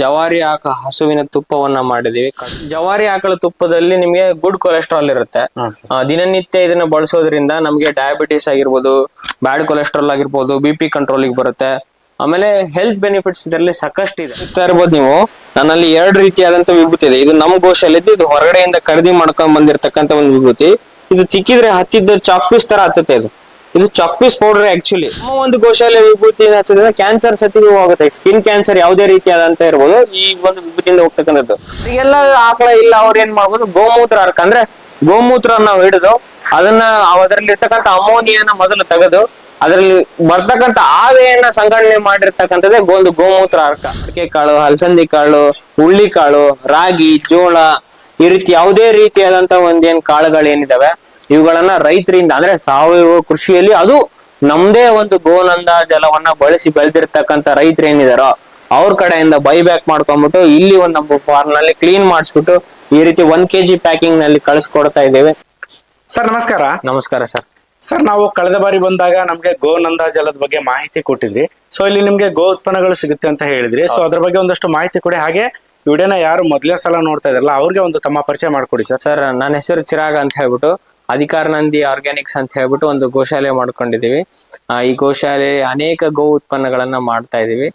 ಜವಾರಿ ಆಕ ಹಸುವಿನ ತುಪ್ಪವನ್ನ ಮಾಡಿದೀವಿ ಜವಾರಿ ಆಕಳ ತುಪ್ಪದಲ್ಲಿ ನಿಮಗೆ ಗುಡ್ ಕೊಲೆಸ್ಟ್ರಾಲ್ ಇರುತ್ತೆ. ದಿನನಿತ್ಯ ಇದನ್ನ ಬಳಸೋದ್ರಿಂದ ನಮಗೆ ಡಯಾಬಿಟಿಸ್ ಆಗಿರ್ಬೋದು ಬ್ಯಾಡ್ ಕೊಲೆಸ್ಟ್ರಾಲ್ ಆಗಿರ್ಬೋದು ಬಿ ಪಿ ಕಂಟ್ರೋಲಿಗೆ ಬರುತ್ತೆ. ಆಮೇಲೆ ಹೆಲ್ತ್ ಬೆನಿಫಿಟ್ಸ್ ಇದರಲ್ಲಿ ಸಾಕಷ್ಟು ಇದೆ. ಇರ್ಬೋದು ನೀವು. ನನ್ನಲ್ಲಿ ಎರಡು ರೀತಿಯಾದಂತ ವಿಭೂತಿ ಇದೆ. ಇದು ನಮ್ ಗೋಶಾಲಿದ್ದು ಇದು ಹೊರಗಡೆಯಿಂದ ಖರೀದಿ ಮಾಡ್ಕೊಂಡ್ ಬಂದಿರತಕ್ಕಂತ ಒಂದು ವಿಭೂತಿ. ಇದು ತಿಕ್ಕಿದ್ರೆ ಹತ್ತಿದ್ದ ಚಾಕ್ಪೀಸ್ ತರ ಹತ್ತತ್ತೆ ಇದು. ಇದು ಚಾಕ್ ಪೀಸ್ ಪೌಡರ್ ಆಕ್ಚುಲಿ ಒಂದು ಗೋಶಾಲೆ ವಿಭೂತಿ ಹಚ್ಚೋದ್ರಿಂದ ಕ್ಯಾನ್ಸರ್ ಸತಿಗೂ ಹೋಗುತ್ತೆ. ಸ್ಕಿನ್ ಕ್ಯಾನ್ಸರ್ ಯಾವುದೇ ರೀತಿಯಾದಂತ ಇರ್ಬೋದು. ಈ ಒಂದು ವಿಭೂತಿಯಿಂದ ಹೋಗ್ತಕ್ಕಂಥದ್ದು. ಈಗೆಲ್ಲ ಆಕಳ ಇಲ್ಲ, ಅವ್ರು ಏನ್ ಮಾಡ್ಬೋದು? ಗೋಮೂತ್ರ ಅರ್ಕ ಅಂದ್ರೆ ಗೋಮೂತ್ರ ನಾವು ಹಿಡಿದು ಅದನ್ನ ಅದರಲ್ಲಿ ಇರ್ತಕ್ಕಂಥ ಅಮೋನಿಯಾನ ಮೊದಲು ತೆಗೆದು ಅದರಲ್ಲಿ ಬರ್ತಕ್ಕಂತ ಆವೆಯನ್ನ ಸಂಗ್ರಹಣೆ ಮಾಡಿರ್ತಕ್ಕಂಥದ್ದೇ ಒಂದು ಗೋಮೂತ್ರ ಅರ್ಕ. ಅಡಿಕೆ ಕಾಳು ಹಲಸಂದಿ ಕಾಳು ಹುಳ್ಳಿ ಕಾಳು ರಾಗಿ ಜೋಳ ಈ ರೀತಿ ಯಾವುದೇ ರೀತಿಯಾದಂತ ಒಂದೇನ್ ಕಾಳುಗಳು ಏನಿದಾವೆ ಇವುಗಳನ್ನ ರೈತರಿಂದ ಅಂದ್ರೆ ಸಾವಯವ ಕೃಷಿಯಲ್ಲಿ ಅದು ನಮ್ದೇ ಒಂದು ಗೋನಂದ ಜಲವನ್ನ ಬಳಸಿ ಬೆಳೆದಿರ್ತಕ್ಕಂಥ ರೈತರು ಏನಿದಾರೋ ಅವ್ರ ಕಡೆಯಿಂದ ಬೈಬ್ಯಾಕ್ ಮಾಡ್ಕೊಂಡ್ಬಿಟ್ಟು ಇಲ್ಲಿ ಒಂದ್ ನಮ್ಮ ಫಾರ್ಮ್ನಲ್ಲಿ ಕ್ಲೀನ್ ಮಾಡಿಸ್ಬಿಟ್ಟು ಈ ರೀತಿ ಒಂದ್ ಕೆಜಿ ಪ್ಯಾಕಿಂಗ್ನಲ್ಲಿ ಕಳಿಸ್ಕೊಡ್ತಾ ಇದ್ದೇವೆ. ಸರ್ ನಮಸ್ಕಾರ. ನಮಸ್ಕಾರ ಸರ್. ಸರ್ ನಾವು ಕಳೆದ ಬಾರಿ ಬಂದಾಗ ನಮ್ಗೆ ಗೋನಂದ ಜಲದ ಬಗ್ಗೆ ಮಾಹಿತಿ ಕೊಟ್ಟಿದ್ರಿ. ಸೊ ಇಲ್ಲಿ ನಿಮ್ಗೆ ಗೋ ಉತ್ಪನ್ನಗಳು ಸಿಗುತ್ತೆ ಅಂತ ಹೇಳಿದ್ರಿ. ಸೊ ಅದ್ರ ಬಗ್ಗೆ ಒಂದಷ್ಟು ಮಾಹಿತಿ ಕೊಡಿ. ಹಾಗೆ ವಿಡಿಯೋನ ಯಾರು ಮೊದಲನೇ ಸಲ ನೋಡ್ತಾ ಇದ್ರಲ್ಲ, ಅವ್ರಿಗೆ ಒಂದು ತಮ್ಮ ಪರಿಚಯ ಮಾಡ್ಕೊಡಿ ಸರ್ ಸರ್ ನನ್ನ ಹೆಸರು ಚಿರಾಗ್ ಅಂತ ಹೇಳ್ಬಿಟ್ಟು ಅಧಿಕಾರ ನಂದಿ ಆರ್ಗ್ಯಾನಿಕ್ಸ್ ಅಂತ ಹೇಳ್ಬಿಟ್ಟು ಒಂದು ಗೋಶಾಲೆ ಮಾಡ್ಕೊಂಡಿದೀವಿ ಈ ಗೋಶಾಲೆ ಅನೇಕ ಗೋ ಉತ್ಪನ್ನಗಳನ್ನ ಮಾಡ್ತಾ ಇದೀವಿ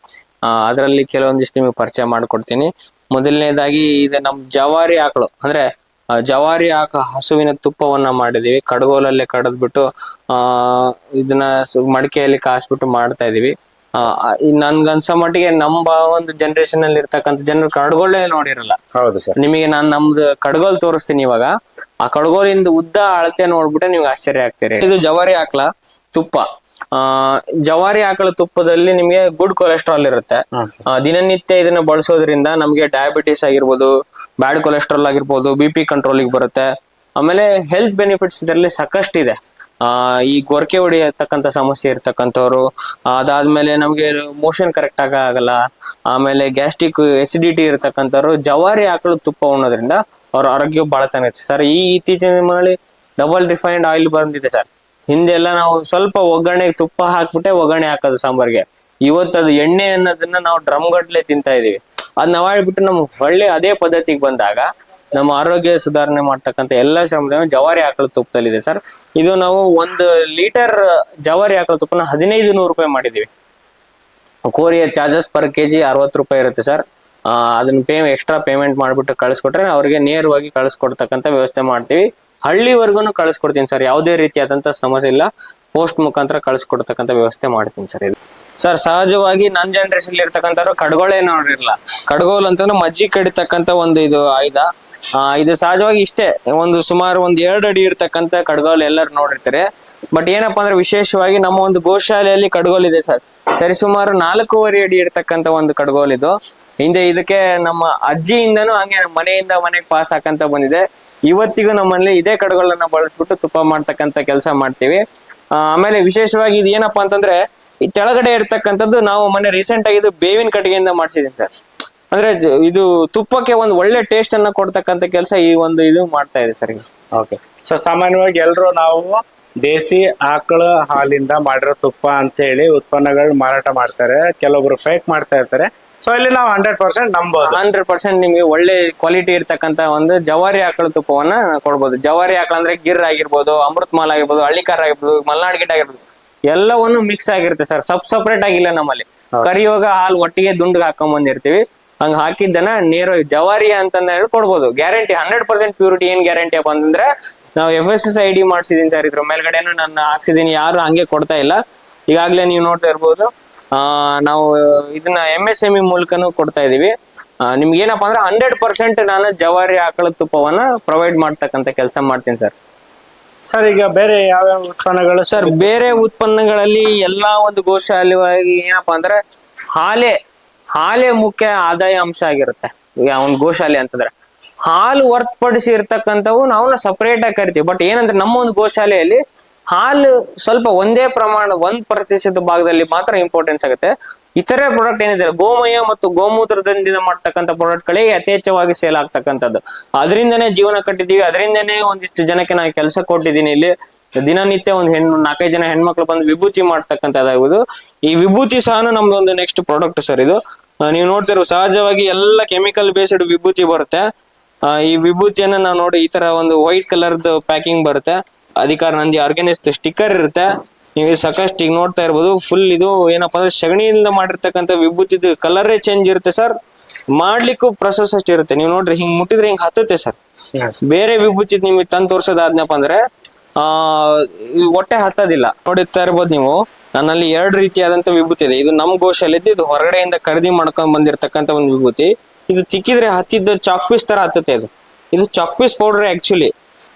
ಅದರಲ್ಲಿ ಕೆಲವೊಂದಿಷ್ಟು ನಿಮಗೆ ಪರಿಚಯ ಮಾಡ್ಕೊಡ್ತೀನಿ. ಮೊದಲನೇದಾಗಿ ಇದು ನಮ್ ಜವಾರಿ ಆಕಳು. ಅಂದ್ರೆ ಜವಾರಿ ಹಾಕ ಹಸುವಿನ ತುಪ್ಪವನ್ನ ಮಾಡಿದೀವಿ. ಕಡಗೋಲಲ್ಲೇ ಕಡದ್ಬಿಟ್ಟು ಆ ಇದನ್ನ ಮಡಿಕೆಯಲ್ಲಿ ಕಾಸ್ಬಿಟ್ಟು ಮಾಡ್ತಾ ಇದೀವಿ. ನನ್ಗನ್ಸೋ ಮಟ್ಟಿಗೆ ನಮ್ಮ ಒಂದು ಜನರೇಷನ್ ಅಲ್ಲಿ ಇರ್ತಕ್ಕಂಥ ಜನರು ಕಡಗೋಲೇ ನೋಡಿರಲ್ಲ. ಹೌದು ಸರ್. ನಿಮಗೆ ನಾನು ನಮ್ದು ಕಡಗೋಲ್ ತೋರಿಸ್ತೀನಿ ಇವಾಗ. ಆ ಕಡ್ಗೋಲಿಂದ ಉದ್ದ ಅಳತೆ ನೋಡ್ಬಿಟ್ಟು ನಿಮ್ಗೆ ಆಶ್ಚರ್ಯ ಆಗ್ತೀರಿ. ಇದು ಜವಾರಿ ಹಾಕ್ಲಾ? ತುಪ್ಪ. ಆ ಜವಾರಿ ಆಕಳ ತುಪ್ಪದಲ್ಲಿ ನಿಮ್ಗೆ ಗುಡ್ ಕೊಲೆಸ್ಟ್ರಾಲ್ ಇರುತ್ತೆ. ಆ, ದಿನನಿತ್ಯ ಇದನ್ನ ಬಳಸೋದ್ರಿಂದ ನಮಗೆ ಡಯಾಬಿಟಿಸ್ ಆಗಿರ್ಬೋದು ಬ್ಯಾಡ್ ಕೊಲೆಸ್ಟ್ರಾಲ್ ಆಗಿರ್ಬೋದು ಬಿ ಪಿ ಕಂಟ್ರೋಲಿಗೆ ಬರುತ್ತೆ. ಆಮೇಲೆ ಹೆಲ್ತ್ ಬೆನಿಫಿಟ್ಸ್ ಇದರಲ್ಲಿ ಸಾಕಷ್ಟು ಇದೆ. ಆ ಈ ಗೊರಕೆ ಹೊಡಿಯತಕ್ಕಂತ ಸಮಸ್ಯೆ ಇರ್ತಕ್ಕಂಥವ್ರು ಅದಾದ್ಮೇಲೆ ನಮಗೆ ಮೋಷನ್ ಕರೆಕ್ಟ್ ಆಗ ಆಗಲ್ಲ. ಆಮೇಲೆ ಗ್ಯಾಸ್ಟ್ರಿಕ್ ಎಸಿಡಿಟಿ ಇರ್ತಕ್ಕಂಥವ್ರು ಜವಾರಿ ಆಕಳು ತುಪ್ಪ ಉಣ್ಣೋದ್ರಿಂದ ಅವ್ರ ಆರೋಗ್ಯ ಬಹಳ ಚೆನ್ನಾಗಿರುತ್ತೆ ಸರ್ ಈ ಇತ್ತೀಚಿನ ದಿನಗಳಲ್ಲಿ ಡಬಲ್ ರಿಫೈನ್ಡ್ ಆಯಿಲ್ ಬಂದಿದೆ ಸರ್ ಹಿಂದೆಲ್ಲ ನಾವು ಸ್ವಲ್ಪ ಒಗ್ಗರಣೆಗೆ ತುಪ್ಪ ಹಾಕ್ಬಿಟ್ಟೆ ಒಗ್ಗರಣೆ ಹಾಕೋದು ಸಾಂಬಾರ್ಗೆ. ಇವತ್ತು ಅದು ಎಣ್ಣೆ ಅನ್ನೋದನ್ನ ನಾವು ಡ್ರಮ್ ಗಟ್ಲೆ ತಿಂತಾ ಇದೀವಿ. ಅದನ್ನ ಮಾಡ್ಬಿಟ್ಟು ನಮ್ ಒಳ್ಳೆ ಅದೇ ಪದ್ಧತಿಗೆ ಬಂದಾಗ ನಮ್ಮ ಆರೋಗ್ಯ ಸುಧಾರಣೆ ಮಾಡ್ತಕ್ಕಂಥ ಎಲ್ಲಾ ಶ್ರಮದ ಜವಾರಿ ಆಕಳ ತುಪ್ಪದಲ್ಲಿದೆ ಸರ್. ಇದು ನಾವು ಒಂದು ಲೀಟರ್ ಜವಾರಿ ಆಕಳ ತುಪ್ಪನ ಹದಿನೈದು ನೂರು ರೂಪಾಯಿ ಮಾಡಿದೀವಿ. Courier charges per K G ಅರವತ್ತು ರೂಪಾಯಿ ಇರುತ್ತೆ ಸರ್. ಅದನ್ನ ಪೇ ಎಕ್ಸ್ಟ್ರಾ ಪೇಮೆಂಟ್ ಮಾಡಿಬಿಟ್ಟು ಕಳಿಸ್ಕೊಟ್ರೆ ಅವ್ರಿಗೆ ನೇರವಾಗಿ ಕಳಿಸ್ಕೊಡ್ತಕ್ಕಂಥ ವ್ಯವಸ್ಥೆ ಮಾಡ್ತೀವಿ. ಹಳ್ಳಿವರೆಗೂ ಕಳಿಸ್ಕೊಡ್ತೀನಿ ಸರ್. ಯಾವುದೇ ರೀತಿಯಾದಂಥ ಸಮಸ್ಯೆ ಇಲ್ಲ. ಪೋಸ್ಟ್ ಮುಖಾಂತರ ಕಳಿಸ್ಕೊಡ್ತಕ್ಕಂಥ ವ್ಯವಸ್ಥೆ ಮಾಡ್ತೀನಿ ಸರ್ ಇದು. ಸರ್, ಸಹಜವಾಗಿ ನನ್ ಜನರೇಷನ್ ಇರ್ತಕ್ಕಂಥವ್ರು ಕಡ್ಗೋಳೆ ನೋಡಿರಲ್ಲ ಕಡ್ಗೋಲ್ ಅಂತಂದ್ರೆ ಮಜ್ಜಿ ಕಡಿತಕ್ಕಂತ ಒಂದು ಇದು ಆಯ್ದ ಇದು ಸಹಜವಾಗಿ ಇಷ್ಟೇ. ಒಂದು ಸುಮಾರು ಒಂದು ಎರಡು ಅಡಿ ಇರ್ತಕ್ಕಂತ ಕಡ್ಗೋಲ್ ಎಲ್ಲರೂ ನೋಡಿರ್ತಾರೆ. ಬಟ್ ಏನಪ್ಪಾ ಅಂದ್ರೆ ವಿಶೇಷವಾಗಿ ನಮ್ಮ ಒಂದು ಗೋಶಾಲೆಯಲ್ಲಿ ಕಡ್ಗೋಲ್ ಇದೆ ಸರ್. ಸರಿ, ಸುಮಾರು ನಾಲ್ಕೂವರೆ ಅಡಿ ಇರ್ತಕ್ಕಂತ ಒಂದು ಕಡ್ಗೋಲ್ ಇದು. ಹಿಂದೆ ಇದಕ್ಕೆ ನಮ್ಮ ಅಜ್ಜಿಯಿಂದನೂ ಹಂಗೆ ಮನೆಯಿಂದ ಮನೆಗೆ ಪಾಸ್ ಹಾಕಂತ ಬಂದಿದೆ. ಇವತ್ತಿಗೂ ನಮ್ಮಲ್ಲಿ ಇದೇ ಕಡ್ಗೋಲನ್ನ ಬಳಸ್ಬಿಟ್ಟು ತುಪ್ಪ ಮಾಡ್ತಕ್ಕಂಥ ಕೆಲಸ ಮಾಡ್ತೀವಿ. ಆಮೇಲೆ ವಿಶೇಷವಾಗಿ ಇದು ಏನಪ್ಪಾ ಅಂತಂದ್ರೆ, ಈ ತೆಳಗಡೆ ಇರ್ತಕ್ಕಂಥದ್ದು ನಾವು ಮೊನ್ನೆ ರೀಸೆಂಟ್ ಆಗಿ ಇದು ಬೇವಿನ ಕಟ್ಟಿಗೆಯಿಂದ ಮಾಡಿಸಿದೀನಿ ಸರ್. ಅಂದ್ರೆ ಇದು ತುಪ್ಪಕ್ಕೆ ಒಂದು ಒಳ್ಳೆ ಟೇಸ್ಟ್ ಅನ್ನ ಕೊಡ್ತಕ್ಕಂಥ ಕೆಲಸ ಈ ಒಂದು ಇದು ಮಾಡ್ತಾ ಇದೆ ಸರ್ ಓಕೆ ಸೊ ಸಾಮಾನ್ಯವಾಗಿ ಎಲ್ಲರೂ ನಾವು ದೇಸಿ ಆಕಳ ಹಾಲಿಂದ ಮಾಡಿರೋ ತುಪ್ಪ ಅಂತ ಹೇಳಿ ಉತ್ಪನ್ನಗಳು ಮಾರಾಟ ಮಾಡ್ತಾರೆ. ಕೆಲವೊಬ್ರು ಫೇಕ್ ಮಾಡ್ತಾ ಇರ್ತಾರೆ. ಸೊ ಇಲ್ಲಿ ನಾವು ಹಂಡ್ರೆಡ್ ಪರ್ಸೆಂಟ್ ನಂಬೋದು ಹಂಡ್ರೆಡ್ ಪರ್ಸೆಂಟ್ ನಿಮ್ಗೆ ಒಳ್ಳೆ ಕ್ವಾಲಿಟಿ ಇರ್ತಕ್ಕಂತ ಒಂದು ಜವಾರಿ ಆಕಳ ತುಪ್ಪವನ್ನ ಕೊಡ್ಬೋದು. ಜವಾರಿ ಆಕಳ ಅಂದ್ರೆ ಗಿರ್ ಆಗಿರ್ಬೋದು ಅಮೃತ್ ಮಾಲ್ ಆಗಿರ್ಬೋದು ಹಳ್ಳಿಕಾರ್ ಆಗಿರ್ಬೋದು ಮಲ್ನಾಡ್ ಗಿಟ್ ಆಗಿರ್ಬೋದು ಎಲ್ಲವನ್ನು ಮಿಕ್ಸ್ ಆಗಿರುತ್ತೆ ಸರ್ ಸಬ್ ಸಪ್ರೇಟ್ ಆಗಿಲ್ಲ ನಮ್ಮಲ್ಲಿ. ಕರಿಯೋಗ ಹಾಲು ಒಟ್ಟಿಗೆ ದುಂಡ್ಗೆ ಹಾಕೊಂಡ್ ಬಂದಿರ್ತೀವಿ ಹಂಗ ಹಾಕಿದ್ದನ್ನ ನೇರ ಜವಾರಿ ಅಂತಂದ ಹೇಳಿ ಕೊಡ್ಬೋದು. ಗ್ಯಾರಂಟಿ ಹಂಡ್ರೆಡ್ ಪರ್ಸೆಂಟ್ ಪ್ಯೂರಿಟಿ ಏನ್ ಗ್ಯಾರಂಟಿ ಅಪ್ಪ ಅಂತಂದ್ರೆ ನಾವು F S S I D ಮಾಡ್ಸಿದೀನಿ sir ಇದ್ರ ಮೇಲ್ಗಡೆನು ನಾನು ಹಾಕ್ಸಿದೀನಿ. ಯಾರು ಹಂಗೆ ಕೊಡ್ತಾ ಇಲ್ಲ. ಈಗಾಗ್ಲೇ ನೀವು ನೋಡ್ತಾ ಇರ್ಬೋದು. ನಾವು ಇದನ್ನ ಎಂ ಎಸ್ ಎಂ ಇ ಮೂಲಕನೂ ಕೊಡ್ತಾ ಇದೀವಿ. ನಿಮ್ಗೆ ಏನಪ್ಪಾ ಅಂದ್ರೆ ಹಂಡ್ರೆಡ್ ಪರ್ಸೆಂಟ್ ನಾನು ಜವಾರಿ ಆಕಳ ತುಪ್ಪವನ್ನ ಪ್ರೊವೈಡ್ ಮಾಡ್ತಕ್ಕಂತ ಕೆಲಸ ಮಾಡ್ತೀನಿ ಸರ್. ಸರ್ ಈಗ ಬೇರೆ ಯಾವ್ಯಾವ ಉತ್ಪನ್ನಗಳು ಸರ್? ಬೇರೆ ಉತ್ಪನ್ನಗಳಲ್ಲಿ ಎಲ್ಲಾ ಒಂದು ಗೋಶಾಲೆಯಾಗಿ ಏನಪ್ಪಾ ಅಂದ್ರೆ ಹಾಲೆ ಹಾಲೆ ಮುಖ್ಯ ಆದಾಯ ಅಂಶ ಆಗಿರುತ್ತೆ. ಈಗ ಒಂದು ಗೋಶಾಲೆ ಅಂತಂದ್ರೆ. ಹಾಲು ಹೊರತುಪಡಿಸಿ ಇರ್ತಕ್ಕಂಥವು ನಾವು ಸಪರೇಟ್ ಆಗಿ ಕರಿತೀವಿ. ಬಟ್ ಏನಂದ್ರೆ ನಮ್ಮ ಒಂದು ಗೋಶಾಲೆಯಲ್ಲಿ ಹಾಲು ಸ್ವಲ್ಪ ಒಂದೇ ಪ್ರಮಾಣ, ಒಂದ್ ಪ್ರತಿಶತ ಭಾಗದಲ್ಲಿ ಮಾತ್ರ ಇಂಪಾರ್ಟೆನ್ಸ್ ಆಗುತ್ತೆ. ಇತರೆ ಪ್ರಾಡಕ್ಟ್ ಏನಿದೆ, ಗೋಮಯ ಮತ್ತು ಗೋಮೂತ್ರದಿಂದ ಮಾಡ್ತಕ್ಕಂಥ ಪ್ರಾಡಕ್ಟ್ಗಳೇ ಯಥೇಚ್ಛವಾಗಿ ಸೇಲ್ ಆಗ್ತಕ್ಕಂಥದ್ದು. ಅದರಿಂದನೇ ಜೀವನ ಕಟ್ಟಿದೀವಿ ಅದರಿಂದನೇ ಒಂದಿಷ್ಟು ಜನಕ್ಕೆ ನಾನು ಕೆಲಸ ಕೊಟ್ಟಿದ್ದೀನಿ ಇಲ್ಲಿ. ದಿನನಿತ್ಯ ಒಂದು ಹೆಣ್ಣು ನಾಲ್ಕೈದು ಜನ ಹೆಣ್ಮಕ್ಳು ಬಂದು ವಿಭೂತಿ ಮಾಡ್ತಕ್ಕಂಥದ್ದಾಗುವುದು ಈ ವಿಭೂತಿ ಸಹ ನಮ್ದು ಒಂದು ನೆಕ್ಸ್ಟ್ ಪ್ರಾಡಕ್ಟ್ ಸರ್ ಇದು ನೀವು ನೋಡ್ತಿರೋ ಸಹಜವಾಗಿ ಎಲ್ಲ ಕೆಮಿಕಲ್ ಬೇಸ್ಡ್ ವಿಭೂತಿ ಬರುತ್ತೆ. ಈ ವಿಭೂತಿಯನ್ನ ನಾವು ನೋಡಿ ಈ ತರ ಒಂದು ವೈಟ್ ಕಲರ್ದು ಪ್ಯಾಕಿಂಗ್ ಬರುತ್ತೆ. ಅಧಿಕಾರ ನಂದಿ ಆರ್ಗನೈಸ್ ಸ್ಟಿಕ್ಕರ್ ಇರುತ್ತೆ. ನೀವು ಸಾಕಷ್ಟು ಈಗ ನೋಡ್ತಾ ಇರ್ಬೋದು. ಫುಲ್ ಇದು ಏನಪ್ಪಾ ಅಂದ್ರೆ ಸಗಣಿಯಿಂದ ಮಾಡಿರ್ತಕ್ಕಂಥ ವಿಭೂತಿದು ಕಲರೇ ಚೇಂಜ್ ಇರುತ್ತೆ ಸರ್ ಮಾಡ್ಲಿಕ್ಕೂ ಪ್ರೊಸೆಸ್ ಅಷ್ಟು ಇರುತ್ತೆ. ನೀವು ನೋಡ್ರಿ ಹಿಂಗ್ ಮುಟ್ಟಿದ್ರೆ ಹಿಂಗ್ ಹತ್ತುತ್ತೆ ಸರ್ ಬೇರೆ ವಿಭೂತಿ ನಿಮಗೆ ತಂದು ತೋರ್ಸೋದಾದ್ನಪ್ಪ ಅಂದ್ರೆ ಆ ಹೊಟ್ಟೆ ಹತ್ತೋದಿಲ್ಲ. ನೋಡುತ್ತಾ ಇರ್ಬೋದು ನೀವು. ನನ್ನಲ್ಲಿ ಎರಡು ರೀತಿಯಾದಂತ ವಿಭೂತಿ ಇದೆ. ಇದು ನಮ್ ಗೋಶಾಲಿದ್ದು ಇದು ಹೊರಗಡೆಯಿಂದ ಖರೀದಿ ಮಾಡ್ಕೊಂಡ್ ಬಂದಿರತಕ್ಕಂತ ಒಂದು ವಿಭೂತಿ. ಇದು ತಿಕ್ಕಿದ್ರೆ ಹತ್ತಿದ್ದ ಚಾಕ್ ಪೀಸ್ ತರ ಹತ್ತುತ್ತೆ ಇದು ಇದು chalk piece powder actually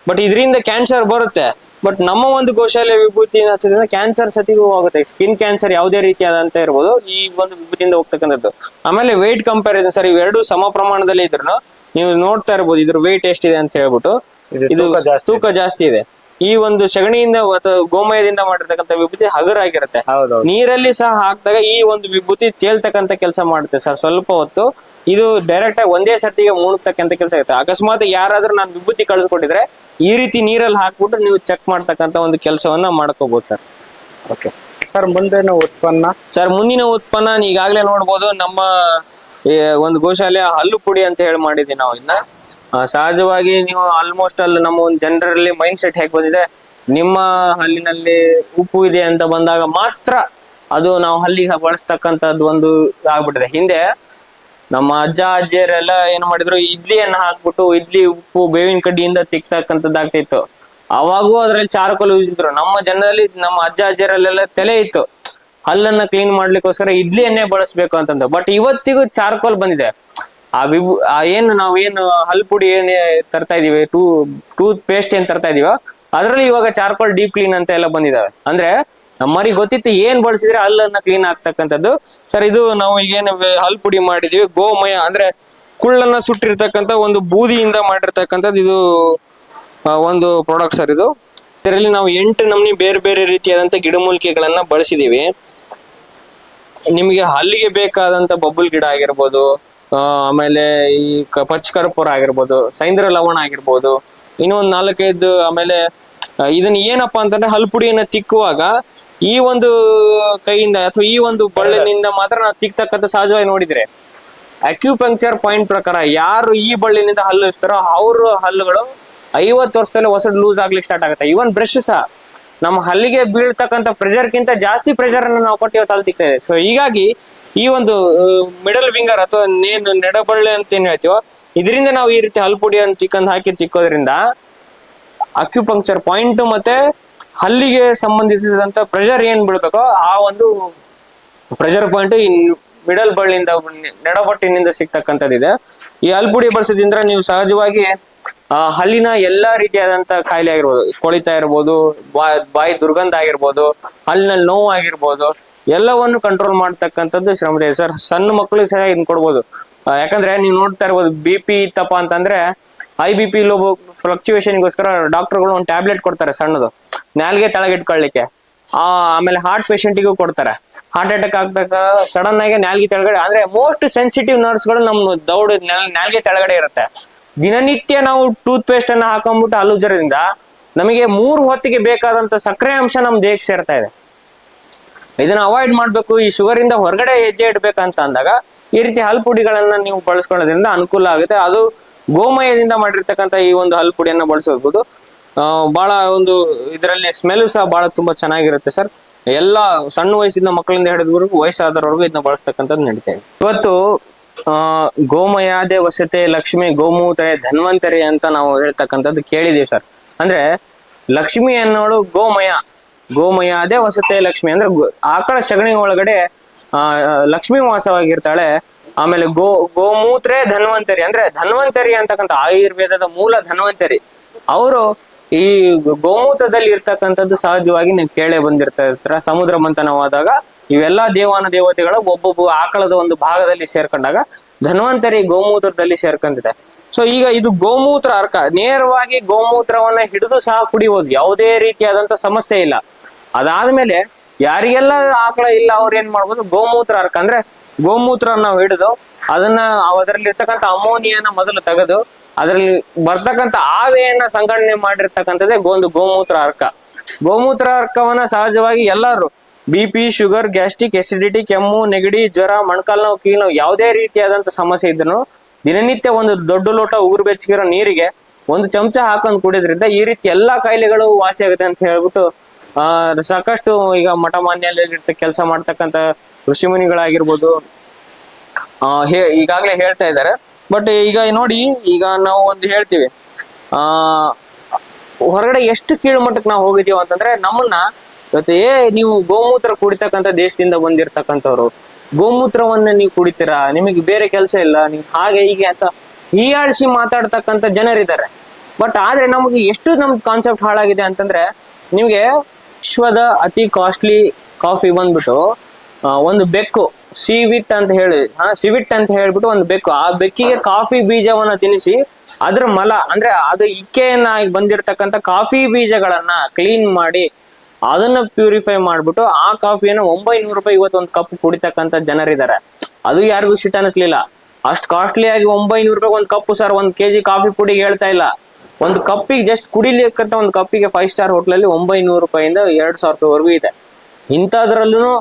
but ಇದರಿಂದ ಕ್ಯಾನ್ಸರ್ ಬರುತ್ತೆ. ಬಟ್ ನಮ್ಮ ಒಂದು ಗೋಶಾಲೆ ವಿಭೂತಿ ಹಚ್ಚೋದ್ರಿಂದ ಕ್ಯಾನ್ಸರ್ ಸತಿಗೂ ಹೋಗುತ್ತೆ ಸ್ಕಿನ್ ಕ್ಯಾನ್ಸರ್ ಯಾವುದೇ ರೀತಿಯಾದಂತ ಇರ್ಬೋದು. ಈ ಒಂದು ವಿಭೂತಿಯಿಂದ ಹೋಗ್ತಕ್ಕಂಥದ್ದು. ಆಮೇಲೆ ವೆಯ್ಟ್ ಕಂಪ್ಯಾರಿಸನ್ ಸರ್ ಇವೆರಡು ಸಮ ಪ್ರಮಾಣದಲ್ಲಿ ಇದ್ರು ನೀವು ನೋಡ್ತಾ ಇರ್ಬೋದು. ಇದ್ರ ವೆಯ್ಟ್ ಎಷ್ಟಿದೆ ಅಂತ ಹೇಳ್ಬಿಟ್ಟು. ಇದು ತೂಕ ಜಾಸ್ತಿ ಇದೆ. ಈ ಒಂದು ಸಗಣಿಯಿಂದ ಅಥವಾ ಗೋಮಯದಿಂದ ಮಾಡಿರ್ತಕ್ಕಂಥ ವಿಭೂತಿ ಹಗರಾಗಿರುತ್ತೆ ನೀರಲ್ಲಿ ಸಹ ಹಾಕಿದಾಗ ಈ ಒಂದು ವಿಭೂತಿ ತೇಲ್ತಕ್ಕಂಥ ಕೆಲಸ ಮಾಡುತ್ತೆ ಸರ್. ಸ್ವಲ್ಪ ಹೊತ್ತು. ಇದು ಡೈರೆಕ್ಟ್ ಆಗಿ ಒಂದೇ ಸರ್ತಿಗೆ ಮುಣುಕ್ತಕ್ಕಂಥ ಕೆಲಸ ಇರುತ್ತೆ. ಅಕಸ್ಮಾತ್ ಯಾರಾದ್ರೂ ನಾನು ವಿಭೂತಿ ಕಳ್ಸಿಕೊಟ್ಟಿದ್ರೆ ಈ ರೀತಿ ನೀರಲ್ಲಿ ಹಾಕ್ಬಿಟ್ಟು ನೀವು ಚೆಕ್ ಮಾಡ್ತಕ್ಕಂತ ಒಂದು ಕೆಲಸವನ್ನ ಮಾಡ್ಕೋಬಹುದು ಸರ್ ಓಕೆ ಸರ್ ಮುಂದಿನ ಉತ್ಪನ್ನ? ಸರ್ ಮುಂದಿನ ಉತ್ಪನ್ನ ಈಗಾಗಲೇ ನೋಡ್ಬೋದು ನಮ್ಮ ಒಂದು ಗೋಶಾಲೆ ಹಲ್ಲು ಪುಡಿ ಅಂತ ಹೇಳಿ ಮಾಡಿದೀವಿ ನಾವು ಇನ್ನ. ಸಹಜವಾಗಿ ನೀವು ಆಲ್ಮೋಸ್ಟ್ ಅಲ್ಲಿ ನಮ್ಮ ಒಂದು ಜನರಲ್ಲಿ ಮೈಂಡ್ ಸೆಟ್ ಹೇಗೆ ಬಂದಿದೆ ನಿಮ್ಮ ಹಲ್ಲಿನಲ್ಲಿ ಉಪ್ಪು ಇದೆ ಅಂತ ಬಂದಾಗ ಮಾತ್ರ ಅದು ನಾವು ಹಲ್ಲಿಗೆ ಬಳಸ್ತಕ್ಕಂಥದ್ದು ಒಂದು ಆಗ್ಬಿಟ್ಟಿದೆ. ಹಿಂದೆ ನಮ್ಮ ಅಜ್ಜ, ಅಜ್ಜಿಯರೆಲ್ಲ ಏನ್ ಮಾಡಿದ್ರು, ಇಡ್ಲಿಯನ್ನ ಹಾಕ್ಬಿಟ್ಟು, ಇಡ್ಲಿ, ಉಪ್ಪು, ಬೇವಿನ ಕಡ್ಡಿಯಿಂದ ತಿಕ್ತಕ್ಕಂಥದ್ದಾಗ್ತಿತ್ತು ಅವಾಗೂ ಅದ್ರಲ್ಲಿ ಚಾರ್ಕೋಲ್ ಯೂಸ್ ಇದ್ರು ನಮ್ಮ ಜನರಲ್ಲಿ, ನಮ್ಮ ಅಜ್ಜ, ಅಜ್ಜಿಯರಲ್ಲೆಲ್ಲ ತಲೆ ಇತ್ತು. ಹಲ್ಲನ್ನ ಕ್ಲೀನ್ ಮಾಡ್ಲಿಕ್ಕೋಸ್ಕರ ಇಡ್ಲಿಯನ್ನೇ ಬಳಸ್ಬೇಕು ಅಂತಂದು. ಬಟ್ ಇವತ್ತಿಗೂ ಚಾರ್ಕೋಲ್ ಬಂದಿದೆ. ಆ ವಿಭು ಆ ಏನು ನಾವು ಏನು ಹಲ್ ಪುಡಿ ಏನ್ ತರ್ತಾ ಇದೀವಿ, ಟೂ ಟೂತ್ ಪೇಸ್ಟ್ ಏನ್ ತರ್ತಾ ಇದೀವೋ, ಅದ್ರಲ್ಲಿ ಇವಾಗ ಚಾರ್ಕೋಲ್ ಡೀಪ್ ಕ್ಲೀನ್ ಅಂತ ಎಲ್ಲ ಬಂದಿದಾವೆ. ಅಂದ್ರೆ ನಮ್ಮರಿಗೆ ಗೊತ್ತಿತ್ತು ಏನ್ ಬಳಸಿದ್ರೆ ಹಲ್ಲನ್ನ ಕ್ಲೀನ್ ಆಗ್ತಕ್ಕಂಥದ್ದು. ಸರ್, ಇದು ನಾವು ಈಗೇನು ಹಲ್ ಪುಡಿ ಮಾಡಿದೀವಿ, ಗೋಮಯ ಅಂದ್ರೆ ಕುಳ್ಳನ್ನ ಸುಟ್ಟಿರ್ತಕ್ಕಂಥ ಒಂದು ಬೂದಿಯಿಂದ ಮಾಡಿರ್ತಕ್ಕಂಥದ್ದು ಇದು ಒಂದು ಪ್ರಾಡಕ್ಟ್ ಸರ್ ಇದು. ಇದರಲ್ಲಿ ನಾವು ಎಂಟು ನಮ್ನಿ ಬೇರೆ ಬೇರೆ ರೀತಿಯಾದಂತ ಗಿಡಮೂಲಿಕೆಗಳನ್ನ ಬಳಸಿದೀವಿ. ನಿಮಗೆ ಹಲ್ಲಿಗೆ ಬೇಕಾದಂತ ಬಬ್ಬುಲ್ ಗಿಡ ಆಗಿರ್ಬೋದು ಆಮೇಲೆ ಈ ಪಚ್ಚ ಕರ್ಪೂರ ಆಗಿರ್ಬೋದು, ಸೈಂದ್ರ ಲವಣ ಆಗಿರ್ಬೋದು ಇನ್ನೂ ಒಂದು ನಾಲ್ಕೈದು ಆಮೇಲೆ ಇದನ್ನ ಏನಪ್ಪಾ ಅಂತಂದ್ರೆ ಹಲ್ಪುಡಿಯನ್ನ ತಿಕ್ಕುವಾಗ ಈ ಒಂದು ಕೈಯಿಂದ ಅಥವಾ ಈ ಒಂದು ಬಳ್ಳಿನಿಂದ ಮಾತ್ರ ನಾವು ತಿಕ್ತಕ್ಕಂಥ ಸಹಜವಾಗಿ ನೋಡಿದ್ರೆ ಅಕ್ಯುಪಂಕ್ಚರ್ ಪಾಯಿಂಟ್ ಪ್ರಕಾರ ಯಾರು ಈ ಬಳ್ಳಿನಿಂದ ಹಲ್ಲು ಇಸ್ತಾರೋ ಅವ್ರ ಹಲ್ಲುಗಳು ಐವತ್ತು ವರ್ಷದಲ್ಲಿ ಹೊಸ ಲೂಸ್ ಆಗ್ಲಿಕ್ಕೆ ಸ್ಟಾರ್ಟ್ ಆಗುತ್ತೆ. ಇವನ್ ಬ್ರಷ್ ಸಹ ನಮ್ಮ ಹಲ್ಲಿಗೆ ಬೀಳ್ತಕ್ಕಂಥ ಪ್ರೆಷರ್ಗಿಂತ ಜಾಸ್ತಿ ಪ್ರೆಷರ್ ಅನ್ನು ನಾವು ಕೊಟ್ಟು ಇವತ್ತು ಹಲ್ಲು ಸೊ ಹೀಗಾಗಿ ಈ ಒಂದು ಮಿಡಲ್ ಫಿಂಗರ್ ಅಥವಾ ನೇನು ನೆಡಬಳ್ಳಿ ಅಂತ ಏನ್ ಹೇಳ್ತೀವೋ, ಇದರಿಂದ ನಾವು ಈ ರೀತಿ ಹಲ್ಪುಡಿಯನ್ನು ತಿಕ್ಕಂದು ಹಾಕಿ ತಿಕ್ಕೋದ್ರಿಂದ ಅಕ್ಯುಪಂಕ್ಚರ್ ಪಾಯಿಂಟ್ ಮತ್ತೆ ಹಲ್ಲಿಗೆ ಸಂಬಂಧಿಸಿದಂತ ಪ್ರೆಷರ್ ಏನ್ ಬಿಡ್ಬೇಕೋ ಆ ಒಂದು ಪ್ರೆಷರ್ ಪಾಯಿಂಟ್ ಈ ಮಿಡಲ್ ಬಳ್ಳಿಯಿಂದ ನೆಡಬಟ್ಟಿನಿಂದ ಸಿಗ್ತಕ್ಕಂಥದ್ದಿದೆ. ಈ ಅಲ್ಪುಡಿ ಬಳಸೋದ್ರಿಂದ ನೀವು ಸಹಜವಾಗಿ ಹಲ್ಲಿನ ಎಲ್ಲಾ ರೀತಿಯಾದಂತ ಕಾಯಿಲೆ ಆಗಿರ್ಬೋದು, ಕೊಳಿತಾ ಇರ್ಬೋದು ಬಾಯ್ ಬಾಯಿ ದುರ್ಗಂಧ ಆಗಿರ್ಬೋದು, ಹಲ್ಲಿನಲ್ಲಿ ನೋವು ಆಗಿರ್ಬೋದು, ಎಲ್ಲವನ್ನು ಕಂಟ್ರೋಲ್ ಮಾಡ್ತಕ್ಕಂಥದ್ದು ಶ್ರಮದೇವ್ ಸರ್. ಸಣ್ಣ ಮಕ್ಕಳಿಗೆ ಸಹ ಇದನ್ನ ಕೊಡ್ಬೋದು. ಯಾಕಂದ್ರೆ ನೀವು ನೋಡ್ತಾ ಇರ್ಬೋದು ಬಿ ಪಿ ಇತ್ತಪ್ಪ ಅಂತಂದ್ರೆ ಐ ಬಿ ಪಿ ಲೋ ಫ್ಲಕ್ಚುಯೇಷನ್ಗೋಸ್ಕರ ಡಾಕ್ಟರ್ಗಳು ಒಂದು ಟ್ಯಾಬ್ಲೆಟ್ ಕೊಡ್ತಾರೆ ಸಣ್ಣದು. ನಾಲ್ಗೆ ಆ, ಆಮೇಲೆ ಹಾರ್ಟ್ ಪೇಷಂಟಿಗೂ ಕೊಡ್ತಾರೆ. ಹಾರ್ಟ್ ಅಟ್ಯಾಕ್ ಆಗ್ದಾಗ ಸಡನ್ ಆಗಿ ನಾಲ್ಗೆ ತೆಳಗಡೆ, ಅಂದ್ರೆ ಮೋಸ್ಟ್ ಸೆನ್ಸಿಟಿವ್ ನರ್ಸ್ಗಳು ನಮ್ಮ ದೌಡ್ ನಾಲ್ಗೆ ತೆಳಗಡೆ ಇರುತ್ತೆ. ದಿನನಿತ್ಯ ನಾವು ಟೂತ್ ಪೇಸ್ಟ್ ಅನ್ನ ಹಾಕೊಂಡ್ಬಿಟ್ಟು ಅಲುಜರದಿಂದ ನಮಗೆ ಮೂರು ಹೊತ್ತಿಗೆ ಬೇಕಾದಂತ ಸಕ್ಕರೆ ಅಂಶ ನಮ್ಮ ದೇಹಕ್ಕೆ ಸೇರ್ತಾ ಇದೆ. ಇದನ್ನ ಅವಾಯ್ಡ್ ಮಾಡ್ಬೇಕು. ಈ ಶುಗರ್ ಇಂದ ಹೊರಗಡೆ ಹೆಜ್ಜೆ ಇಡ್ಬೇಕಂತ ಅಂದಾಗ ಈ ರೀತಿ ಹಲ್ಪುಡಿಗಳನ್ನ ನೀವು ಬಳಸ್ಕೊಳ್ಳೋದ್ರಿಂದ ಅನುಕೂಲ ಆಗುತ್ತೆ. ಅದು ಗೋಮಯದಿಂದ ಮಾಡಿರ್ತಕ್ಕಂಥ ಈ ಒಂದು ಹಲ್ಪುಡಿಯನ್ನ ಬಳಸಬಹುದು ಆ, ಬಹಳ ಒಂದು ಇದರಲ್ಲಿ ಸ್ಮೆಲ್ ಸಹ ಬಹಳ ತುಂಬಾ ಚೆನ್ನಾಗಿರುತ್ತೆ ಸರ್. ಎಲ್ಲ ಸಣ್ಣ ವಯಸ್ಸಿನ ಮಕ್ಕಳಿಂದ ಹಿಡಿದವರೆಗೂ ವಯಸ್ಸಾದವರೆಗೂ ಇದನ್ನ ಬಳಸ್ತಕ್ಕಂಥದ್ದು ನಡೀತಾ ಇವತ್ತು ಆ ಗೋಮಯಾದೆ ವಸತೆ ಲಕ್ಷ್ಮಿ ಗೋಮೂತ್ರೆ ಧನ್ವಂತರಿ ಅಂತ ನಾವು ಹೇಳ್ತಕ್ಕಂಥದ್ದು ಕೇಳಿದೀವಿ ಸರ್. ಅಂದ್ರೆ ಲಕ್ಷ್ಮಿ ಅನ್ನೋಳು ಗೋಮಯ. ಗೋಮಯ ಅದೇ ವಸತೆ ಲಕ್ಷ್ಮಿ ಅಂದ್ರೆ ಆಕಳ ಸಗಣಿ ಒಳಗಡೆ ಆ ಲಕ್ಷ್ಮಿ ವಾಸವಾಗಿರ್ತಾಳೆ ಆಮೇಲೆ ಗೋ, ಗೋಮೂತ್ರೆ ಧನ್ವಂತರಿ, ಅಂದ್ರೆ ಧನ್ವಂತರಿ ಅಂತಕ್ಕಂಥ ಆಯುರ್ವೇದದ ಮೂಲ ಧನ್ವಂತರಿ. ಅವರು ಈ ಗೋಮೂತ್ರದಲ್ಲಿ ಇರ್ತಕ್ಕಂಥದ್ದು ಸಹಜವಾಗಿ ನೀವು ಕೇಳೇ ಬಂದಿರ್ತಾ ಸಮುದ್ರ ಮಂಥನವಾದಾಗ ಇವೆಲ್ಲಾ ದೇವಾನ ದೇವತೆಗಳ ಒಬ್ಬೊಬ್ಬ ಆಕಳದ ಒಂದು ಭಾಗದಲ್ಲಿ ಸೇರ್ಕೊಂಡಾಗ ಧನ್ವಂತರಿ ಗೋಮೂತ್ರದಲ್ಲಿ ಸೇರ್ಕೊಂಡಿದೆ. ಸೊ ಈಗ ಇದು ಗೋಮೂತ್ರ ಅರ್ಕ. ನೇರವಾಗಿ ಗೋಮೂತ್ರವನ್ನ ಹಿಡಿದು ಸಹ ಕುಡಿಬಹುದು ಯಾವುದೇ ರೀತಿಯಾದಂತ ಸಮಸ್ಯೆ ಇಲ್ಲ. ಅದಾದ್ಮೇಲೆ ಯಾರಿಗೆಲ್ಲ ಆಕಳ ಇಲ್ಲ, ಅವ್ರು ಏನ್ ಮಾಡ್ಬೋದು? ಗೋಮೂತ್ರ ಅರ್ಕ. ಅಂದ್ರೆ ಗೋಮೂತ್ರ ನಾವು ಹಿಡಿದು ಅದನ್ನ ಅದರಲ್ಲಿ ಇರ್ತಕ್ಕಂಥ ಅಮೋನಿಯಾನ ಮೊದಲು ತೆಗೆದು ಅದರಲ್ಲಿ ಬರ್ತಕ್ಕಂಥ ಆವೆಯನ್ನ ಸಂಗ್ರಹಣೆ ಮಾಡಿರ್ತಕ್ಕಂಥದ್ದೇ ಒಂದು ಗೋಮೂತ್ರ ಅರ್ಕ. ಗೋಮೂತ್ರ ಅರ್ಕವನ್ನ ಸಹಜವಾಗಿ ಎಲ್ಲರೂ B P sugar gastric acidity ಕೆಮ್ಮು, ನೆಗಡಿ, ಜ್ವರ, ಮೊಣಕಾಲು ನೋವು, ಕೀಲ್ ನೋವು ಯಾವುದೇ ರೀತಿಯಾದಂತ ಸಮಸ್ಯೆ ಇದ್ರೂ ದಿನನಿತ್ಯ ಒಂದು ದೊಡ್ಡ ಲೋಟ ಉಗುರು ಬೆಚ್ಚಗಿರೋ ನೀರಿಗೆ ಒಂದು ಚಮಚ ಹಾಕೊಂಡು ಕುಡಿಯೋದ್ರಿಂದ ಈ ರೀತಿ ಎಲ್ಲಾ ಕಾಯಿಲೆಗಳು ವಾಸಿ ಆಗುತ್ತೆ ಅಂತ ಹೇಳ್ಬಿಟ್ಟು ಸಾಕಷ್ಟು ಈಗ ಮಠ ಮಾನ್ಯಲ್ಲಿ ಕೆಲಸ ಮಾಡ್ತಕ್ಕಂಥ ಋಷಿಮುನಿಗಳಾಗಿರ್ಬೋದು, ಆ, ಹೇ, ಈಗಾಗಲೇ ಹೇಳ್ತಾ ಇದ್ದಾರೆ. ಬಟ್ ಈಗ ನೋಡಿ, ಈಗ ನಾವು ಒಂದು ಹೇಳ್ತೀವಿ. ಆ, ಹೊರಗಡೆ ಎಷ್ಟು ಕೀಳು ಮಟ್ಟಕ್ಕೆ ನಾವು ಹೋಗಿದೀವಿ ಅಂತಂದ್ರೆ, ನಮ್ಮನ್ನ ಇವತ್ತು, ಏ, ನೀವು ಗೋಮೂತ್ರ ಕುಡಿತಕ್ಕಂಥ ದೇಶದಿಂದ ಬಂದಿರತಕ್ಕಂಥವ್ರು. ಗೋಮೂತ್ರವನ್ನ ನೀವು ಕುಡಿತೀರಾ? ನಿಮಗೆ ಬೇರೆ ಕೆಲಸ ಇಲ್ಲ. ನೀವು ಹಾಗೆ ಹೀಗೆ ಅಂತ ಹೀಯಾಳಿಸಿ ಮಾತಾಡ್ತಕ್ಕಂಥ ಜನರಿದ್ದಾರೆ. ಬಟ್ ಆದ್ರೆ ನಮಗೆ ಎಷ್ಟು ನಮ್ ಕಾನ್ಸೆಪ್ಟ್ ಹಾಳಾಗಿದೆ ಅಂತಂದ್ರೆ, ನಿಮಗೆ ವಿಶ್ವದ ಅತಿ ಕಾಸ್ಟ್ಲಿ ಕಾಫಿ ಬಂದ್ಬಿಟ್ಟು ಒಂದು ಬೆಕ್ಕು ಸಿವಿಟ್ ಅಂತ ಹೇಳಿ, ಹಾ ಸಿವಿಟ್ ಅಂತ ಹೇಳ್ಬಿಟ್ಟು ಒಂದು ಬೆಕ್ಕು. ಆ ಬೆಕ್ಕಿಗೆ ಕಾಫಿ ಬೀಜವನ್ನ ತಿನ್ನಿಸಿ ಅದ್ರ ಮಲ, ಅಂದ್ರೆ ಅದು ಇಕ್ಕೆಯನ್ನ ಬಂದಿರತಕ್ಕಂತ ಕಾಫಿ ಬೀಜಗಳನ್ನ ಕ್ಲೀನ್ ಮಾಡಿ, ಅದನ್ನ ಪ್ಯೂರಿಫೈ ಮಾಡ್ಬಿಟ್ಟು, ಆ ಕಾಫಿಯನ್ನು ಒಂಬೈನೂರು ರೂಪಾಯಿ ಇವತ್ತು ಒಂದು ಕಪ್ ಕುಡಿತಕ್ಕಂತ ಜನರಿದ್ದಾರೆ ಅದು ಯಾರಿಗೂ ಶಿಟ್ ಅನಿಸ್ಲಿಲ್ಲ. ಅಷ್ಟು ಕಾಸ್ಟ್ಲಿ ಆಗಿ ಒಂಬೈನೂರು ರೂಪಾಯಿ ಒಂದು ಕಪ್ಪು ಸರ್ ಒಂದು ಕೆಜಿ ಕಾಫಿ ಪುಡಿಗೆ ಹೇಳ್ತಾ ಇಲ್ಲ. ಒಂದು ಕಪ್ಪಿಗೆ ಜಸ್ಟ್ ಕುಡಿಲಿಕ್ಕಂತ ಒಂದು ಕಪ್ಪಿಗೆ ಫೈವ್ ಸ್ಟಾರ್ ಹೋಟ್ಲಲ್ಲಿ ಒಂಬೈನೂರು ರೂಪಾಯಿಂದ ಎರಡು ಸಾವಿರ ರೂಪಾಯಿವರೆಗೂ ಇದೆ. ಇಂಥದ್ರಲ್ಲೂ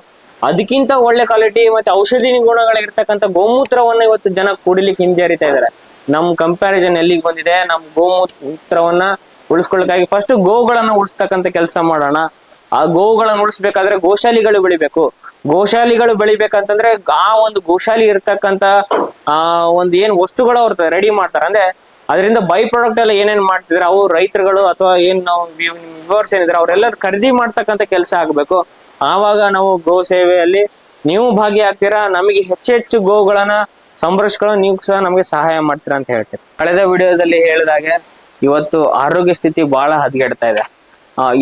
ಅದಕ್ಕಿಂತ ಒಳ್ಳೆ ಕ್ವಾಲಿಟಿ ಮತ್ತೆ ಔಷಧಿ ಗುಣಗಳಿರ್ತಕ್ಕಂಥ ಗೋಮೂತ್ರವನ್ನ ಇವತ್ತು ಜನ ಕುಡಿಲಿಕ್ಕೆ ಹಿಂಜರಿತಾ ಇದಾರೆ. ನಮ್ ಕಂಪ್ಯಾರಿಸನ್ ಎಲ್ಲಿಗೆ ಬಂದಿದೆ? ನಮ್ ಗೋಮೂತ್ರವನ್ನ ಉಳಿಸ್ಕೊಳ್ಳೋಕ್ಕಾಗಿ ಫಸ್ಟ್ ಗೋಗಳನ್ನ ಉಳಿಸ್ತಕ್ಕಂತ ಕೆಲಸ ಮಾಡೋಣ. ಆ ಗೋಗಳನ್ನ ಉಳಿಸ್ಬೇಕಾದ್ರೆ ಗೋಶಾಲಿಗಳು ಬೆಳಿಬೇಕು. ಗೋಶಾಲಿಗಳು ಬೆಳಿಬೇಕಂತಂದ್ರೆ ಆ ಒಂದು ಗೋಶಾಲಿ ಇರ್ತಕ್ಕಂತ ಆ, ಒಂದು ಏನ್ ವಸ್ತುಗಳು ಅವ್ರ ರೆಡಿ ಮಾಡ್ತಾರೆ. ಅಂದ್ರೆ ಅದರಿಂದ ಬೈ ಪ್ರಾಡಕ್ಟ್ ಎಲ್ಲ ಏನೇನ್ ಮಾಡ್ತಿದ್ರೆ? ಅವು ರೈತರುಗಳು ಅಥವಾ ಏನ್ ನಾವು ವಿವರ್ಸ್ ಏನಿದ್ರೆ, ಅವರೆಲ್ಲರೂ ಖರೀದಿ ಮಾಡ್ತಕ್ಕಂತ ಕೆಲಸ ಆಗ್ಬೇಕು. ಆವಾಗ ನಾವು ಗೋ ಸೇವೆಯಲ್ಲಿ ನೀವು ಭಾಗಿಯಾಗ್ತೀರಾ? ನಮಗೆ ಹೆಚ್ಚೆಚ್ಚು ಗೋಗಳನ್ನ ಸಂರಕ್ಷಿಸ್ಕೊಳ್ಳೋ ನೀವು ಸಹ ನಮಗೆ ಸಹಾಯ ಮಾಡ್ತೀರಾ ಅಂತ ಹೇಳ್ತೀರಿ. ಕಳೆದ ವಿಡಿಯೋದಲ್ಲಿ ಹೇಳಿದಾಗೆ ಇವತ್ತು ಆರೋಗ್ಯ ಸ್ಥಿತಿ ಬಹಳ ಹದಗೆಡ್ತಾ ಇದೆ.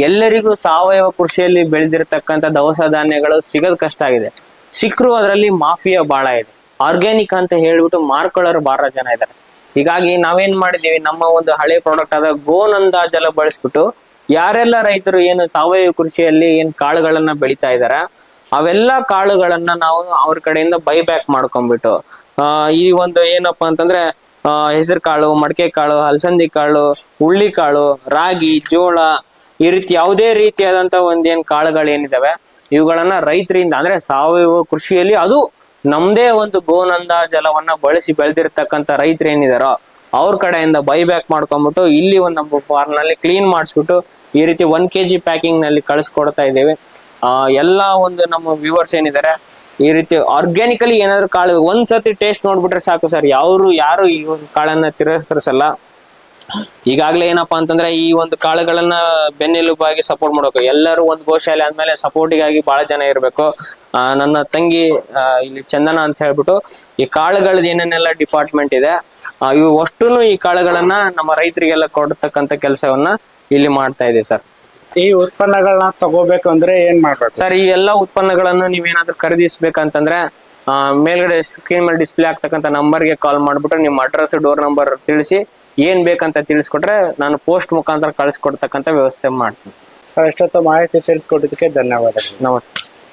ಎಲ್ಲರಿಗೂ ಸಾವಯವ ಕೃಷಿಯಲ್ಲಿ ಬೆಳೆದಿರತಕ್ಕಂಥ ದವಸ ಧಾನ್ಯಗಳು ಸಿಗೋದ್ ಕಷ್ಟ ಆಗಿದೆ. ಸಿಕ್ಕರು ಅದರಲ್ಲಿ ಮಾಫಿಯಾ ಬಹಳ ಇದೆ. ಆರ್ಗ್ಯಾನಿಕ್ ಅಂತ ಹೇಳ್ಬಿಟ್ಟು ಮಾರ್ಕೊಳ್ಳೋರು ಬಹಳ ಜನ ಇದ್ದಾರೆ. ಹೀಗಾಗಿ ನಾವೇನ್ ಮಾಡಿದೀವಿ ನಮ್ಮ ಒಂದು ಹಳೆ ಪ್ರಾಡಕ್ಟ್ ಆದ ಗೋನಂದ ಜಲ ಬಳಸ್ಬಿಟ್ಟು ಯಾರೆಲ್ಲ ರೈತರು ಏನು ಸಾವಯವ ಕೃಷಿಯಲ್ಲಿ ಏನ್ ಕಾಳುಗಳನ್ನ ಬೆಳಿತಾ ಇದಾರೆ, ಅವೆಲ್ಲ ಕಾಳುಗಳನ್ನ ನಾವು ಅವ್ರ ಕಡೆಯಿಂದ ಬೈ ಬ್ಯಾಕ್ ಮಾಡ್ಕೊಂಡ್ಬಿಟ್ಟು, ಆ, ಈ ಒಂದು ಏನಪ್ಪಾ ಅಂತಂದ್ರೆ, ಆ, ಹೆಸರು ಕಾಳು, ಮಡಕೆ ಕಾಳು, ಹಲಸಂದಿ ಕಾಳು ಹುಳ್ಳಿ ಕಾಳು, ರಾಗಿ, ಜೋಳ, ಈ ರೀತಿ ಯಾವುದೇ ರೀತಿಯಾದಂತ ಒಂದೇನ್ ಕಾಳುಗಳು ಏನಿದಾವೆ, ಇವುಗಳನ್ನ ರೈತರಿಂದ ಅಂದ್ರೆ ಸಾವಯವ ಕೃಷಿಯಲ್ಲಿ ಅದು ನಮ್ದೇ ಒಂದು ಗೋನಂದ ಜಲವನ್ನ ಬಳಸಿ ಬೆಳೆದಿರ್ತಕ್ಕಂಥ ರೈತರು ಏನಿದಾರೋ ಅವ್ರ ಕಡೆಯಿಂದ ಬೈ ಬ್ಯಾಕ್ ಮಾಡ್ಕೊಂಡ್ಬಿಟ್ಟು ಇಲ್ಲಿ ಒಂದು ನಮ್ಮ ಫಾರ್ಮ್ನಲ್ಲಿ ಕ್ಲೀನ್ ಮಾಡಿಸ್ಬಿಟ್ಟು ಈ ರೀತಿ ಒನ್ ಕೆ ಜಿ ಪ್ಯಾಕಿಂಗ್ನಲ್ಲಿ ಕಳಿಸ್ಕೊಡ್ತಾ ಇದ್ದೇವೆ. ಆ, ಎಲ್ಲಾ ಒಂದು ನಮ್ಮ ವ್ಯೂವರ್ಸ್ ಏನಿದ್ದಾರೆ ಈ ರೀತಿ ಆರ್ಗ್ಯಾನಿಕಲಿ ಏನಾದ್ರು ಕಾಳು ಒಂದ್ಸತಿ ಟೇಸ್ಟ್ ನೋಡ್ಬಿಟ್ರೆ ಸಾಕು ಸರ್ ಯಾರು ಯಾರು ಈ ಒಂದು ಕಾಳನ್ನ ತಿರಸ್ಕರಿಸಲ್ಲ. ಈಗಾಗ್ಲೇ ಏನಪ್ಪಾ ಅಂತಂದ್ರೆ ಈ ಒಂದು ಕಾಳುಗಳನ್ನ ಬೆನ್ನೆಲುಬಾಗಿ ಸಪೋರ್ಟ್ ಮಾಡಬೇಕು ಎಲ್ಲರೂ ಒಂದು ಗೋಶಾಲೆ ಆದ್ಮೇಲೆ ಸಪೋರ್ಟಿಗಾಗಿ ಬಹಳ ಜನ ಇರಬೇಕು. ಆ, ನನ್ನ ತಂಗಿ ಇಲ್ಲಿ ಚಂದನ ಅಂತ ಹೇಳ್ಬಿಟ್ಟು ಈ ಕಾಳುಗಳದ್ ಏನೇನೆಲ್ಲ ಡಿಪಾರ್ಟ್ಮೆಂಟ್ ಇದೆ ಇವು ಅಷ್ಟೂ ಈ ಕಾಳುಗಳನ್ನ ನಮ್ಮ ರೈತರಿಗೆಲ್ಲ ಕೊಡ್ತಕ್ಕಂತ ಕೆಲಸವನ್ನ ಇಲ್ಲಿ ಮಾಡ್ತಾ ಇದೆ ಸರ್. ಈ ಉತ್ಪನ್ನಗಳನ್ನ ತಗೋಬೇಕು ಅಂದ್ರೆ ಏನ್ ಮಾಡ್ಬೇಕು? ಸರ್ ಈ ಎಲ್ಲಾ ಉತ್ಪನ್ನಗಳನ್ನು ನೀವೇನಾದ್ರೂ ಖರೀದಿಸ್ಬೇಕಂತಂದ್ರೆ ಮೇಲ್ಗಡೆ ಸ್ಕ್ರೀನ್ ಮೇಲೆ ಡಿಸ್ಪ್ಲೇ ಆಗ್ತಕ್ಕಂಥ ನಂಬರ್ಗೆ ಕಾಲ್ ಮಾಡ್ಬಿಟ್ಟು ನಿಮ್ಮ ಅಡ್ರೆಸ್ ಡೋರ್ ನಂಬರ್ ತಿಳಿಸಿ ಏನ್ ಬೇಕಂತ ತಿಳಿಸ್ಕೊಟ್ರೆ ನಾನು ಪೋಸ್ಟ್ ಮುಖಾಂತರ ಕಳಿಸ್ಕೊಡ್ತಕ್ಕಂಥ ವ್ಯವಸ್ಥೆ ಮಾಡ್ತೀನಿ. ಸರ್ ಎಷ್ಟೊತ್ತು ಮಾಹಿತಿ ತಿಳಿಸ್ಕೊಟ್ಟಿದ್ದಕ್ಕೆ ಧನ್ಯವಾದಗಳು. ನಮಸ್ತೆ.